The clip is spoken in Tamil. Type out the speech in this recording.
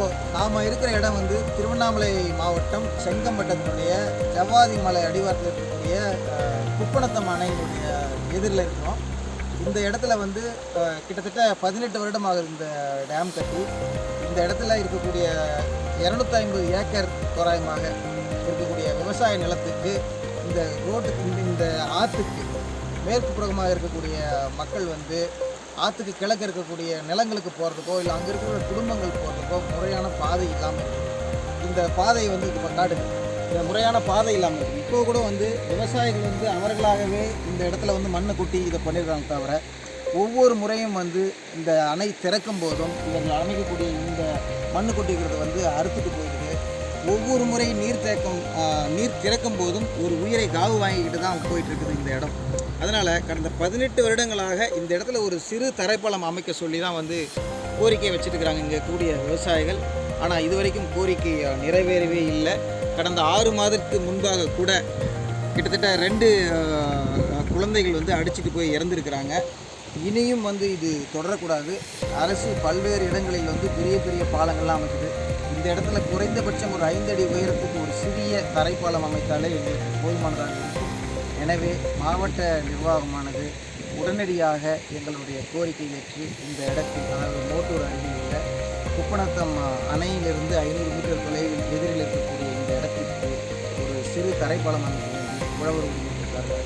இப்போது நாம் இருக்கிற இடம் வந்து திருவண்ணாமலை மாவட்டம் செங்கம்பட்டத்தினுடைய ஜவ்வாதி மலை அடிவாரத்தில் இருக்கக்கூடிய குப்பனத்தம் அணையினுடைய எதிரில் இருக்கிறோம். இந்த இடத்துல வந்து கிட்டத்தட்ட பதினெட்டு வருடமாக இந்த டேம் கட்டி இந்த இடத்துல இருக்கக்கூடிய இரநூத்தி ஐம்பது ஏக்கர் தோராயமாக இருக்கக்கூடிய விவசாய நிலத்துக்கு இந்த ரோட்டுக்கு இந்த ஆற்றுக்கு மேற்கு புறமாக இருக்கக்கூடிய மக்கள் வந்து ஆற்றுக்கு கிழக்கு இருக்கக்கூடிய நிலங்களுக்கு போகிறதுக்கோ இல்லை அங்கே இருக்கிற குடும்பங்கள் போகிறதுக்கோ முறை பாதை இல்லாமல் இந்த பாதை வந்து இப்போ காடுது இந்த முறையான பாதை இல்லாமல் இருக்குது. இப்போ கூட வந்து விவசாயிகள் வந்து அவர்களாகவே இந்த இடத்துல வந்து மண்ணை கொட்டி இதை பண்ணிடுறாங்க தவிர ஒவ்வொரு முறையும் வந்து இந்த அணை திறக்கும் போதும் இவர்கள் அமைக்கக்கூடிய இந்த மண்ணு கொட்டிக்கிறத வந்து அறுத்துட்டு போயிடுது. ஒவ்வொரு முறை நீர் தேக்கம் நீர் திறக்கும் போதும் ஒரு உயிரை காவு வாங்கிக்கிட்டு தான் போயிட்டு இருக்குது இந்த இடம். அதனால் கடந்த பதினெட்டு வருடங்களாக இந்த இடத்துல ஒரு சிறு தரைப்பாலம் அமைக்க சொல்லி தான் வந்து கோரிக்கை வச்சுட்டு இருக்கிறாங்க இங்கே கூடிய விவசாயிகள். ஆனால் இதுவரைக்கும் கோரிக்கை நிறைவேறவே இல்லை. கடந்த ஆறு மாதத்துக்கு முன்பாக கூட கிட்டத்தட்ட ரெண்டு குழந்தைகள் வந்து அடிச்சுட்டு போய் இறந்துருக்கிறாங்க. இனியும் வந்து இது தொடரக்கூடாது. அரசு பல்வேறு இடங்களில் வந்து பெரிய பெரிய பாலங்கள்லாம் அமைக்குது. இந்த இடத்துல குறைந்தபட்சம் ஒரு ஐந்து அடி உயரத்துக்கு ஒரு சிறிய தரைப்பாலம் அமைத்தாலே எங்களுக்கு போதுமானதாக இருக்கும். எனவே மாவட்ட நிர்வாகமானது உடனடியாக எங்களுடைய கோரிக்கை ஏற்று இந்த இடத்தில் அதாவது மோட்டூர் அருகில் குப்பநத்தம் அணையிலிருந்து ஐநூறு மீட்டர் தொலைவில் எதிரில் இருக்கக்கூடிய இந்த இடத்திற்கு ஒரு சிறு தரைப்பாலம் அமைக்க உழவர் உரிமைக்காக